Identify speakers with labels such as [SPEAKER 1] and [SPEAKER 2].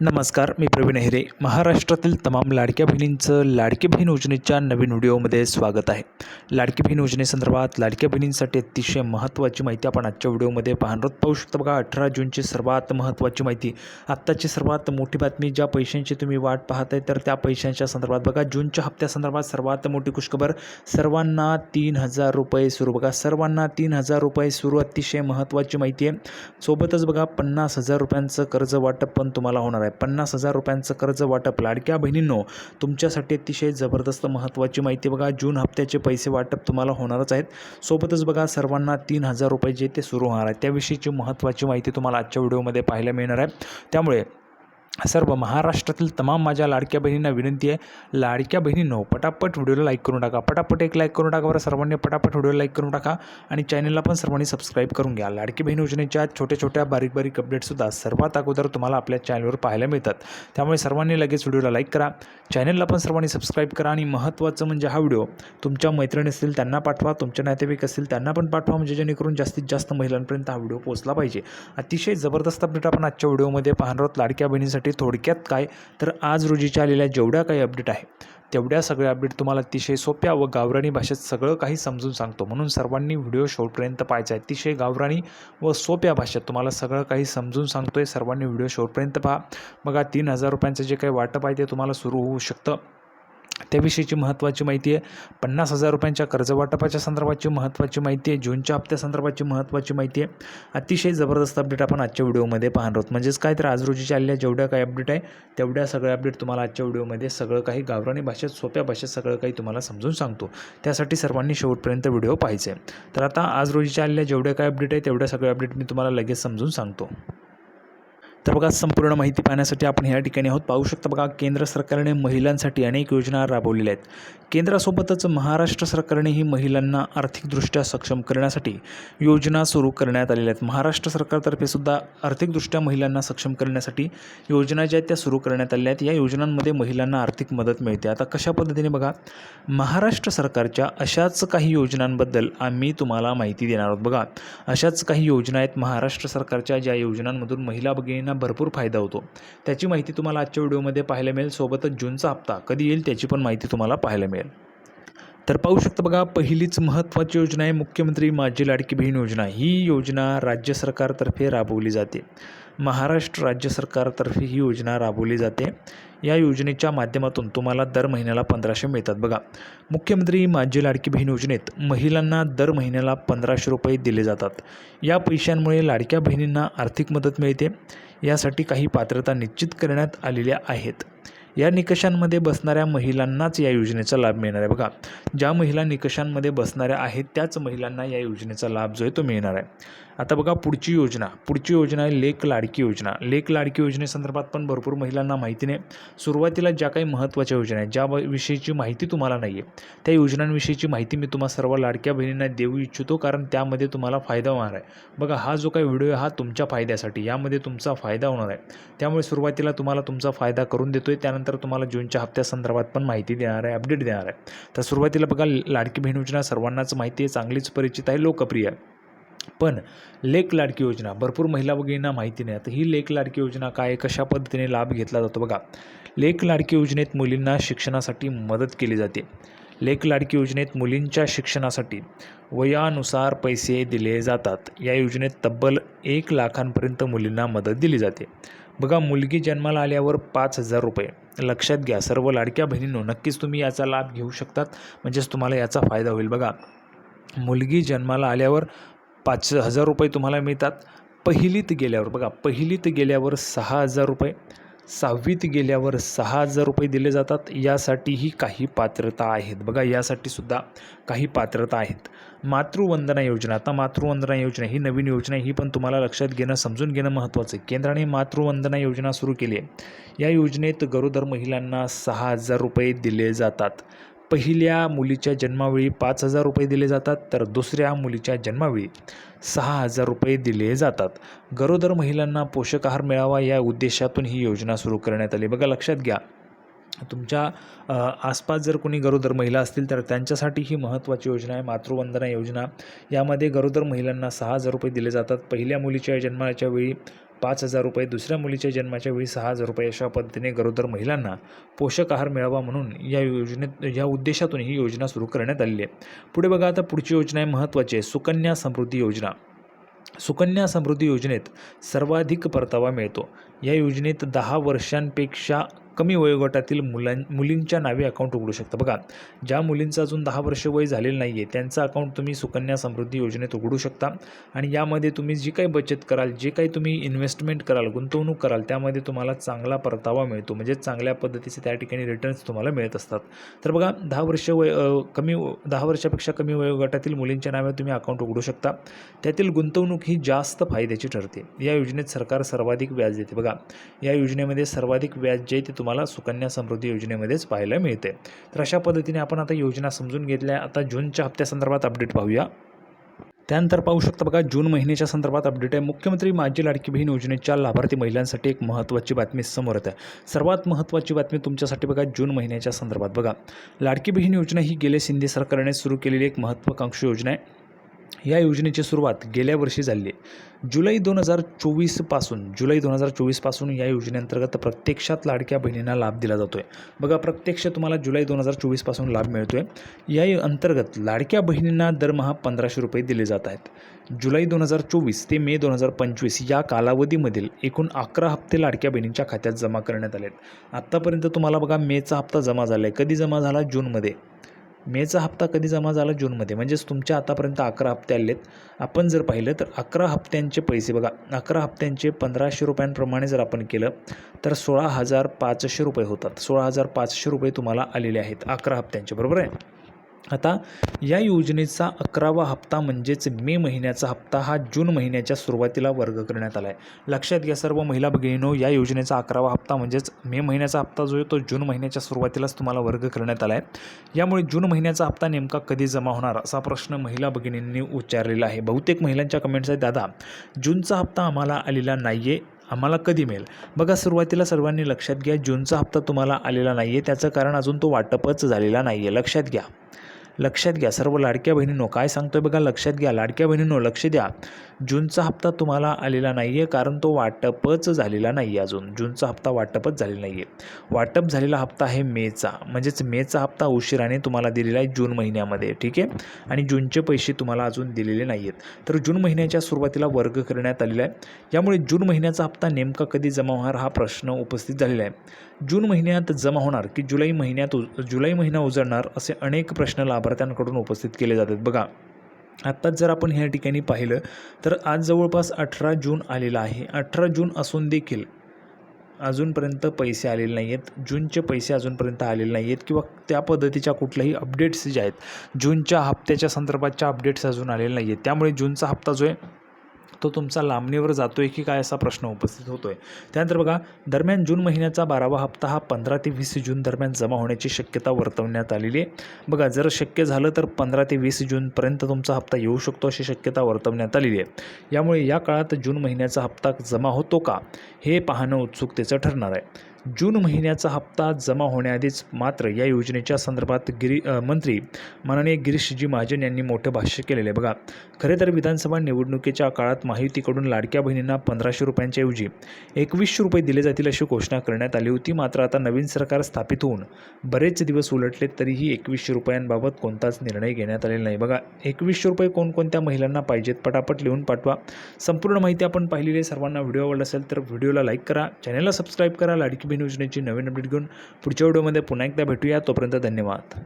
[SPEAKER 1] नमस्कार मी प्रवीण अहिरे महाराष्ट्रातील तमाम लाडक्या बहिणींचं लाडकी बहीण योजनेच्या नवीन व्हिडिओमध्ये स्वागत आहे. लाडकी बहीण योजनेसंदर्भात लाडक्या बहिणींसाठी अतिशय महत्त्वाची माहिती आपण आजच्या व्हिडिओमध्ये पाहणार पाहू शकता बघा अठरा जूनची सर्वात महत्त्वाची माहिती. आत्ताची सर्वात मोठी बातमी ज्या पैशांची तुम्ही वाट पाहत आहे तर त्या पैशांच्या संदर्भात बघा. जूनच्या हप्त्यासंदर्भात सर्वात मोठी खुशखबर सर्वांना तीन हजार रुपये सुरू. बघा सर्वांना तीन हजार रुपये सुरू अतिशय महत्त्वाची माहिती आहे. सोबतच बघा पन्नास हजार रुपयांचं कर्ज वाटप पण तुम्हाला होणार आहे. पन्नास हजार रुपयांचं कर्ज वाटप. लाडक्या बहिणींनो तुमच्यासाठी अतिशय जबरदस्त महत्त्वाची माहिती बघा. जून हप्त्याचे पैसे वाटप तुम्हाला होणारच आहेत. सोबतच बघा सर्वांना तीन हजार रुपये जे ते सुरू होणार आहे त्याविषयीची महत्त्वाची माहिती तुम्हाला आजच्या व्हिडिओमध्ये पाहायला मिळणार आहे. त्यामुळे सर्व महाराष्ट्रातील तमाम माझ्या लाडक्या बहिणींना विनंती आहे लाडक्या बहिणींनो पटापट व्हिडिओला लाईक करून टाका पटापट एक लाईक करून टाका बरं सर्वांनी पटापट व्हिडिओ लाईक करून टाका आणि चॅनलला पण सर्वांनी सबस्क्राईब करून घ्या. लाडकी बहीण योजनेच्या छोट्या छोट्या बारीक बारीक अपडेटसुद्धा सर्वात अगोदर तुम्हाला आपल्या चॅनलवर पाहायला मिळतात. त्यामुळे सर्वांनी लगेच व्हिडिओला लाईक करा. चॅनलला पण सर्वांनी सबस्क्राईब करा आणि महत्त्वाचं म्हणजे हा व्हिडिओ तुमच्या मैत्रिणी असतील त्यांना पाठवा तुमच्या नातेवाईक असतील त्यांना पण पाठवा म्हणजे जेणेकरून जास्तीत जास्त महिलांपर्यंत हा व्हिडिओ पोहोचला पाहिजे. अतिशय जबरदस्त अपडेट आपण आजच्या व्हिडिओमध्ये पाहणार आहोत. लाडक्या बहिणीसाठी थोडक्यात काय? तर आज रोजीच्या आलेल्या जेवढ्या काही अपडेट आहे तेवढ्या सगळ्या अपडेट तुम्हाला अतिशय सोप्या व गावराणी भाषेत सगळं काही समजून सांगतो. म्हणून सर्वांनी व्हिडिओ शेवटपर्यंत पाहायचा आहे. अतिशय गावराणी व सोप्या भाषेत तुम्हाला सगळं काही समजून सांगतो आहे सर्वांनी व्हिडिओ शेवटपर्यंत पहा. बघा तीन हजार रुपयांचं जे काही वाटप आहे ते तुम्हाला सुरू होऊ शकतं. त्याविषयीची महत्त्वाची माहिती आहे. पन्नास हजार रुपयांच्या कर्जवाटपाच्या संदर्भाची महत्त्वाची माहिती आहे. जूनच्या हप्त्यासंदर्भाची महत्त्वाची माहिती आहे. अतिशय जबरदस्त अपडेट आपण आजच्या व्हिडिओमध्ये पाहणार आहोत. म्हणजेच काय तर आज रोजीच्या आलेल्या जेवढ्या काही अपडेट आहे तेवढ्या सगळ्या अपडेट तुम्हाला आजच्या व्हिडिओमध्ये सगळं काही गावराणी भाषेत सोप्या भाषेत सगळं काही तुम्हाला समजून सांगतो. त्यासाठी सर्वांनी शेवटपर्यंत व्हिडिओ पाहायचे तर आता आज रोजीच्या आलेल्या जेवढ्या काही अपडेट आहे तेवढ्या सगळ्या अपडेट मी तुम्हाला लगेच समजून सांगतो. तर बघा संपूर्ण माहिती पाहण्यासाठी आपण ह्या ठिकाणी आहोत. पाहू शकता बघा केंद्र सरकारने महिलांसाठी अनेक योजना राबवलेल्या आहेत. केंद्रासोबतच महाराष्ट्र सरकारनेही महिलांना आर्थिकदृष्ट्या सक्षम करण्यासाठी योजना सुरू करण्यात आलेल्या आहेत. महाराष्ट्र सरकारतर्फे सुद्धा आर्थिकदृष्ट्या महिलांना सक्षम करण्यासाठी योजना ज्या आहेत त्या सुरू करण्यात आलेल्या आहेत. या योजनांमध्ये महिलांना आर्थिक मदत मिळते. आता कशा पद्धतीने बघा महाराष्ट्र सरकारच्या अशाच काही योजनांबद्दल आम्ही तुम्हाला माहिती देणार आहोत. बघा अशाच काही योजना आहेत महाराष्ट्र सरकारच्या ज्या योजनांमधून महिला भगिनींना भरपूर फायदा होतो. त्याची माहिती तुम्हाला आजच्या व्हिडिओमध्ये पाहायला मिळेल. सोबतच जूनचा हप्ता कधी येईल त्याची पण माहिती तुम्हाला पाहायला मिळेल. तर पाहू शकता बघा पहिलीच महत्त्वाची योजना आहे मुख्यमंत्री माझी लाडकी बहीण योजना. ही योजना राज्य सरकारतर्फे राबवली जाते. महाराष्ट्र राज्य सरकारतर्फे ही योजना राबवली जाते. या योजनेच्या माध्यमातून तुम्हाला दर महिन्याला पंधराशे मिळतात बघा. मुख्यमंत्री माझी लाडकी बहीण योजनेत महिलांना दर महिन्याला पंधराशे रुपये दिले जातात. या पैशांमुळे लाडक्या बहिणींना आर्थिक मदत मिळते. यासाठी काही पात्रता निश्चित करण्यात आलेल्या आहेत. या निकषांमध्ये बसणाऱ्या महिलांनाच या योजनेचा लाभ मिळणार आहे बघा. ज्या महिला निकषांमध्ये बसणाऱ्या आहेत त्याच महिलांना या योजनेचा लाभ जो आहे तो मिळणार आहे. आता बघा पुढची योजना. पुढची योजना आहे लेक लाडकी योजना. लेक लाडकी योजनेसंदर्भात पण भरपूर महिलांना माहिती नाही. सुरुवातीला ज्या काही महत्त्वाच्या योजना आहेत ज्या विषयीची माहिती तुम्हाला नाही आहे त्या योजनांविषयीची माहिती मी तुम्हाला सर्व लाडक्या बहिणींना देऊ इच्छितो कारण त्यामध्ये तुम्हाला फायदा होणार आहे. बघा हा जो काही व्हिडिओ आहे हा तुमच्या फायद्यासाठी यामध्ये तुमचा फायदा होणार आहे. त्यामुळे सुरुवातीला तुम्हाला तुमचा फायदा करून देतो आहे त्यानंतर तुम्हाला जूनच्या हप्त्यासंदर्भात पण माहिती देणार आहे अपडेट देणार आहे. तर सुरुवातीला बघा लाडकी बहीण योजना सर्वांनाच माहिती आहे चांगलीच परिचित आहे लोकप्रिय आहे. पण लेक लाडकी योजना भरपूर महिला भगिनींना माहिती नाही. आता ही लेक लाडकी योजना काय कशा पद्धतीने लाभ घेतला जातो? बघा लेक लाडकी योजनेत मुलींना शिक्षणासाठी मदत केली जाते. लेक लाडकी योजनेत मुलींच्या शिक्षणासाठी वयानुसार पैसे दिले जातात. या योजनेत तब्बल एक लाखांपर्यंत मुलींना मदत दिली जाते. बघा मुलगी जन्माला आल्यावर पाच हजार रुपये. लक्षात घ्या सर्व लाडक्या बहिणींनो नक्कीच तुम्ही याचा लाभ घेऊ शकतात. म्हणजेच तुम्हाला याचा फायदा होईल. बघा मुलगी जन्माला आल्यावर पाच हजार रुपये तुम्हाला मिळतात. पहिलीत गेल्यावर बघा पहिलीत गेल्यावर सहा हजार रुपये सहावीत गेल्यावर सहा हजार रुपये दिले जातात. यासाठीही काही पात्रता आहेत. बघा यासाठी सुद्धा काही पात्रता आहेत. मातृवंदना योजना. आता मातृवंदना योजना ही नवीन योजना ही पण तुम्हाला लक्षात घेणं समजून घेणं महत्त्वाचं आहे. केंद्राने मातृवंदना योजना सुरू केली आहे. या योजनेत गरोदर महिलांना सहा हजार रुपये दिले जातात. पहिल्या मुलीच्या जन्मावेळी पाच हजार रुपये दिले जातात तर दुसऱ्या मुलीच्या जन्मावेळी सहा हजार रुपये दिले जातात. गरोदर महिलांना पोषक आहार मिळावा या उद्देशातून ही योजना सुरू करण्यात आली. बघा लक्षात घ्या. तुमच्या आसपास जर कोणी गरोदर महिला असतील तर त्यांच्यासाठी ही महत्त्वाची योजना आहे मातृवंदना योजना. यामध्ये गरोदर महिलांना सहा हजार रुपये दिले जातात. पहिल्या मुलीच्या जन्माच्या वेळी पाच हजार रुपये दुसऱ्या मुलीच्या जन्माच्या वेळी सहा हजार रुपये अशा पद्धतीने गरोदर महिलांना पोषक आहार मिळावा म्हणून या योजनेत या उद्देशातून ही योजना सुरू करण्यात आलेली आहे. पुढे बघा आता पुढची योजना आहे महत्त्वाची आहे. सुकन्या समृद्धी योजना. सुकन्या समृद्धी योजनेत सर्वाधिक परतावा मिळतो. या योजनेत दहा वर्षांपेक्षा कमी वयोगटातील मुलां मुलींच्या नावे अकाउंट उघडू शकता. बघा ज्या मुलींचं अजून दहा वर्ष वय झालेलं नाही आहे त्यांचं अकाउंट तुम्ही सुकन्या समृद्धी योजनेत उघडू शकता. आणि यामध्ये तुम्ही जी काही बचत कराल जे काही तुम्ही इन्व्हेस्टमेंट कराल गुंतवणूक कराल त्यामध्ये तुम्हाला चांगला परतावा मिळतो. म्हणजे चांगल्या पद्धतीचे त्या ठिकाणी रिटर्न्स तुम्हाला मिळत असतात. तर बघा दहा वर्ष वय कमी दहा वर्षापेक्षा कमी वयोगटातील मुलींच्या नावे तुम्ही अकाउंट उघडू शकता. त्यातील गुंतवणूक ही जास्त फायद्याची ठरते. या योजनेत सरकार सर्वाधिक व्याज देते. बघा या योजनेमध्ये सर्वाधिक व्याज जे ते तुम्हाला सुकन्या समृद्धी योजनेमध्येच पाहायला मिळते. तर अशा पद्धतीने आपण आता योजना समजून घेतल्या. आता जूनच्या हप्त्यासंदर्भात अपडेट पाहूया. त्यानंतर पाहू शकता बघा जून महिन्याच्या संदर्भात अपडेट आहे. मुख्यमंत्री माझी लाडकी बहीण योजनेच्या लाभार्थी महिलांसाठी एक महत्त्वाची बातमी समोर येत. आहे सर्वात महत्त्वाची बातमी तुमच्यासाठी बघा जून महिन्याच्या संदर्भात बघा. लाडकी बहीण योजना ही गेले शिंदे सरकारने सुरू केलेली एक महत्त्वाकांक्षी योजना आहे. या योजनेची सुरुवात गेल्या वर्षी झाली आहे. जुलै दोन हजार चोवीसपासून जुलै दोन हजार चोवीसपासून या योजनेअंतर्गत प्रत्यक्षात लाडक्या बहिणींना लाभ दिला जातो आहे बघा प्रत्यक्ष तुम्हाला जुलै दोन हजार चोवीसपासून लाभ मिळतो आहे या अंतर्गत लाडक्या बहिणींना दरमहा पंधराशे रुपये दिले जात आहेत. जुलै दोन हजार चोवीस ते मे दोन हजार पंचवीस या कालावधीमधील एकूण अकरा हप्ते लाडक्या बहिणींच्या खात्यात जमा करण्यात आले आहेत आत्तापर्यंत तुम्हाला बघा मेचा हप्ता जमा झाला आहे कधी जमा झाला? जूनमध्ये. मेचा हप्ता कधी जमा झाला? जूनमध्ये. म्हणजेच तुमच्या आतापर्यंत अकरा हप्ते आलेत. आपण जर पाहिलं तर अकरा हप्त्यांचे पैसे बघा. अकरा हप्त्यांचे पंधराशे रुपयांप्रमाणे जर आपण केलं तर सोळा हजार पाचशे रुपये होतात. सोळा हजार पाचशे रुपये तुम्हाला आलेले आहेत अकरा हप्त्यांचे. बरोबर आहे? आता या योजनेचा अकरावा हप्ता म्हणजेच मे महिन्याचा हप्ता हा जून महिन्याच्या सुरुवातीला वर्ग करण्यात आला आहे लक्षात घ्या सर्व महिला भगिनीनो या योजनेचा अकरावा हप्ता म्हणजेच मे महिन्याचा हप्ता जो आहे तो जून महिन्याच्या सुरुवातीलाच तुम्हाला वर्ग करण्यात आला आहे यामुळे जून महिन्याचा हप्ता नेमका कधी जमा होणार असा प्रश्न महिला भगिनींनी उच्चारलेला आहे. बहुतेक महिलांच्या कमेंट्स आहेत दादा जूनचा हप्ता आम्हाला आलेला नाही आहे आम्हाला कधी मिळेल? बघा सुरुवातीला सर्वांनी लक्षात घ्या जूनचा हप्ता तुम्हाला आलेला नाही आहे त्याचं कारण अजून तो वाटपच झालेला नाही आहे लक्षात घ्या. लक्षात घ्या. सर्व लाडक्या बहिणींनो काय सांगतोय बघा? लक्षात घ्या. लाडक्या बहिणींनो लक्ष द्या. जूनचा हप्ता तुम्हाला आलेला नाही आहे कारण तो वाटपच झालेला नाही आहे अजून. जूनचा हप्ता वाटपच झालेला नाही आहे वाटप झालेला हप्ता आहे मेचा. म्हणजेच मेचा हप्ता उशिराने तुम्हाला दिलेला आहे जून महिन्यामध्ये ठीक आहे? आणि जूनचे पैसे तुम्हाला अजून दिलेले नाही आहेत तर जून महिन्याच्या सुरुवातीला वर्ग करण्यात आलेला आहे. यामुळे जून महिन्याचा हप्ता नेमका कधी जमा होणार हा प्रश्न उपस्थित झालेला आहे. जून महिन्यात जमा होणार की जुलै महिन्यात जुलै महिना उजळणार असे अनेक प्रश्न लाभार्थ्यांकडून उपस्थित केले जातात. बघा आत्ताच जर आपण ह्या ठिकाणी पाहिलं तर आज जवळपास अठरा जून आलेला आहे. अठरा जून असून देखील अजूनपर्यंत पैसे आलेले नाही आहेत जूनचे पैसे अजूनपर्यंत आलेले नाही आहेत किंवा त्या पद्धतीच्या कुठल्याही अपडेट्स ज्या आहेत जूनच्या हप्त्याच्या संदर्भातच्या अपडेट्स अजून आलेले नाही आहेत त्यामुळे जूनचा हप्ता जो आहे तो तुमचा लांबणीवर जातो आहे की काय असा प्रश्न उपस्थित होतो आहे त्यानंतर बघा दरम्यान जून महिन्याचा बारावा हप्ता हा पंधरा ते वीस जून दरम्यान जमा होण्याची शक्यता वर्तवण्यात आलेली आहे. बघा जर शक्य झालं तर पंधरा ते वीस जूनपर्यंत तुमचा हप्ता येऊ शकतो अशी शक्यता वर्तवण्यात आलेली आहे. यामुळे या काळात जून महिन्याचा हप्ता जमा होतो का हे पाहणं उत्सुकतेचं ठरणार आहे. जून महिन्याचा हप्ता जमा होण्याआधीच मात्र या योजनेच्या संदर्भात गिरी मंत्री माननीय गिरीशजी महाजन यांनी मोठं भाष्य केलेलं आहे. बघा खरे तर विधानसभा निवडणुकीच्या काळात माहितीकडून लाडक्या बहिणींना पंधराशे रुपयांच्याऐवजी एकवीसशे रुपये दिले जातील अशी घोषणा करण्यात आली होती. मात्र आता नवीन सरकार स्थापित होऊन बरेच दिवस उलटले तरीही एकवीसशे रुपयांबाबत कोणताच निर्णय घेण्यात आलेला नाही. बघा एकवीसशे रुपये कोणकोणत्या महिलांना पाहिजेत पटापट लिहून पाठवा. संपूर्ण माहिती आपण पाहिलेली सर्वांना व्हिडिओ आवडला असेल तर व्हिडिओला लाईक करा. चॅनलला सबस्क्राईब करा. लाडकी योजनेची नवीन अपडेट घेऊन पुढच्या व्हिडिओमध्ये पुन्हा एकदा भेटूया. तोपर्यंत धन्यवाद.